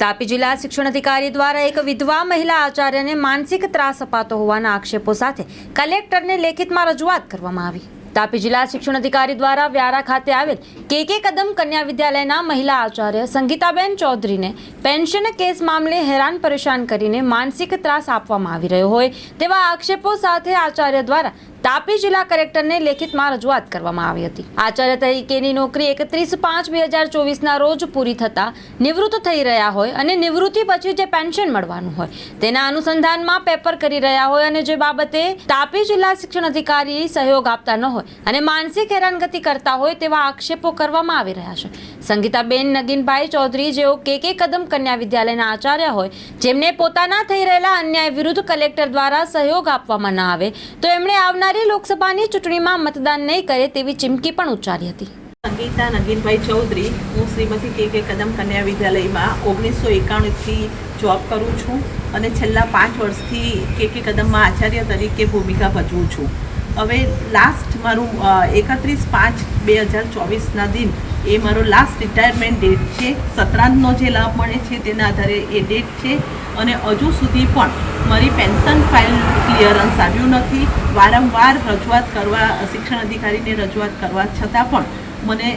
તાપી જિલ્લા શિક્ષણ અધિકારી દ્વારા એક વિધવા મહિલા આચાર્યને માનસિક ત્રાસ અપાતો હોવાના આક્ષેપો સાથે કલેક્ટરને લેખિતમાં રજૂઆત કરવામાં આવી. તાપી જિલ્લા શિક્ષણ અધિકારી દ્વારા વ્યારા ખાતે આવેલ કે કે કદમ કન્યા વિદ્યાલયના મહિલા આચાર્ય સંગીતાબેન ચૌધરીને પેન્શન કેસ મામલે હેરાન પરેશાન કરીને માનસિક ત્રાસ આપવામાં આવી રહ્યો હોય તેવા આક્ષેપો સાથે આચાર્ય દ્વારા તાપી જિલ્લા કલેક્ટરને લેખિતમાં રજૂઆત કરવામાં આવી હતી. આચાર્ય તરીકેની નોકરી એકત્રીસ પાંચ બે હજાર ચોવીસના રોજ પૂરી થતા નિવૃત્ત થઈ રહ્યા હોય અને નિવૃત્તિ પછી જે પેન્શન મળવાનું હોય તેના અનુસંધાનમાં પેપર કરી રહ્યા હોય અને જે બાબતે તાપી જિલ્લા શિક્ષણ અધિકારી સહયોગ આપતા ન હોય અને માનસિક હેરાનગતિ કરતા હોય તેવા આક્ષેપો કરવામાં આવી રહ્યા છે. સંગીતાબેન નગીનભાઈ ચૌધરી જેઓ કે કે કદમ કન્યા વિદ્યાલયના આચાર્ય હોય, જેમને પોતાના થઈ રહેલા અન્યાય વિરુદ્ધ કલેક્ટર દ્વારા સહયોગ આપવામાં ન આવે, તો એમણે આવનારી લોકસભાની ચૂંટણીમાં મતદાન નહીં કરે તેવી ચીમકી પણ ઉચ્ચારી હતી. સંગીતા નગીનભાઈ ચૌધરી, હું શ્રીમતી કે કે કદમ કન્યા વિદ્યાલયમાં ઓગણીસો એકાણુંથી જોબ કરું છું અને છેલ્લા પાંચ વર્ષથી કે કે કદમમાં આચાર્ય તરીકે ભૂમિકા ભજવું છું. હવે લાસ્ટ મારું એકત્રીસ પાંચ બે હજાર ચોવીસના દિન એ મારો લાસ્ટ રિટાયરમેન્ટ ડેટ છે. સત્રાંતનો જે લાભ મળે છે તેના આધારે એ ડેટ છે. અને હજુ સુધી પણ મારી પેન્શન ફાઇલ ક્લિયરન્સ આવ્યું નથી. વારંવાર રજૂઆત કરવા, શિક્ષણ અધિકારીને રજૂઆત કરવા છતાં પણ મને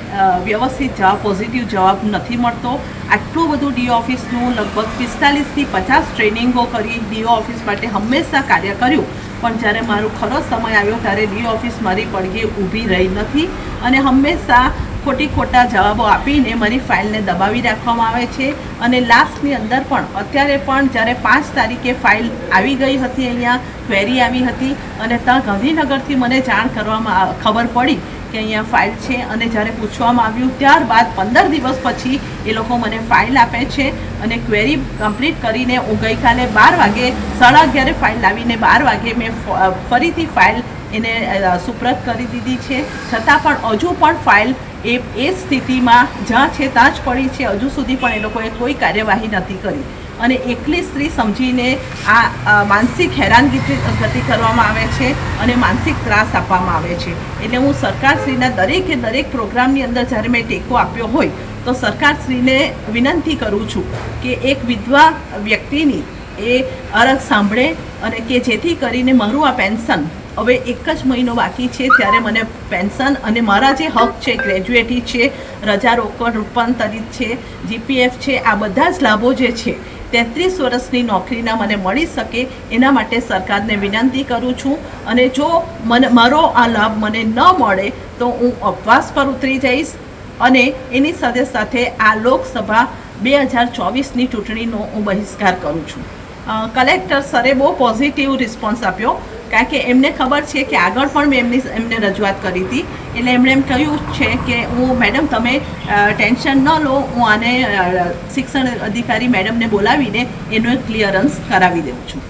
વ્યવસ્થિત જવાબ પોઝિટિવ જવાબ નથી મળતો. આટલું બધું ડીઓ ઓફિસનું લગભગ પિસ્તાલીસથી પચાસ ટ્રેનિંગો કરી ડીઓ ઓફિસ માટે હંમેશા કાર્ય કર્યું. પણ જ્યારે મારો ખરો સમય આવ્યો, ત્યારે ડીઓ ઓફિસ મારી પડઘે ઊભી રહી નથી. અને હંમેશા ખોટી ખોટા જવાબો આપીને મારી ફાઇલને દબાવી રાખવામાં આવે છે અને લાસ્ટની અંદર પણ, અત્યારે પણ જ્યારે પાંચ તારીખે ફાઇલ આવી ગઈ હતી અહીંયા, ક્વેરી આવી હતી અને ત્યાં ગાંધીનગરથી મને જાણ કરવામાં ખબર પડી કે અહીંયા ફાઇલ છે અને જ્યારે પૂછવામાં આવ્યું, ત્યારબાદ પંદર દિવસ પછી એ લોકો મને ફાઇલ આપે છે અને ક્વેરી કમ્પ્લીટ કરીને હું ગઈકાલે બાર વાગે, સાડા અગિયારે ફાઇલ લાવીને બાર વાગે મેં ફરીથી ફાઇલ એને સુપ્રત કરી દીધી છે. છતાં પણ હજુ પણ ફાઇલ એ એ સ્થિતિમાં જ્યાં છે ત્યાં જ પડી છે. હજુ સુધી પણ એ લોકોએ કોઈ કાર્યવાહી નથી કરી. અને એકલી સ્ત્રી સમજીને આ માનસિક હેરાનગતિ ગતિ કરવામાં આવે છે અને માનસિક ત્રાસ આપવામાં આવે છે. એટલે હું સરકારશ્રીના દરેકે દરેક પ્રોગ્રામની અંદર જ્યારે મેં ટેકો આપ્યો હોય, તો સરકારશ્રીને વિનંતી કરું છું કે એક વિધવા વ્યક્તિની એ અરજ સાંભળે અને કે જેથી કરીને મારું આ પેન્શન હવે એક જ મહિનો બાકી છે ત્યારે મને પેન્શન અને મારા જે હક છે, ગ્રેજ્યુએટી છે રજા રોકડ રૂપાંતરિત છે, જીપીએફ છે, આ બધા જ લાભો જે છે, તેત્રીસ વર્ષની નોકરીના મને મળી શકે એના માટે સરકારને વિનંતી કરું છું. અને જો મને, મારો આ લાભ મને ન મળે તો હું ઉપવાસ પર ઉતરી જઈશ અને એની સાથે સાથે આ લોકસભા બે હજાર ચોવીસની ચૂંટણીનો હું બહિષ્કાર કરું છું. કલેક્ટર સરે બહુ પોઝિટિવ રિસ્પોન્સ આપ્યો, કારણ કે એમને ખબર છે કે આગળ પણ મેં એમની એમને રજૂઆત કરી હતી. એટલે એમણે એમ કહ્યું છે કે હું, મેડમ તમે ટેન્શન ન લો, હું આને શિક્ષણ અધિકારી મેડમને બોલાવીને એનો ક્લિયરન્સ કરાવી દઉં છું.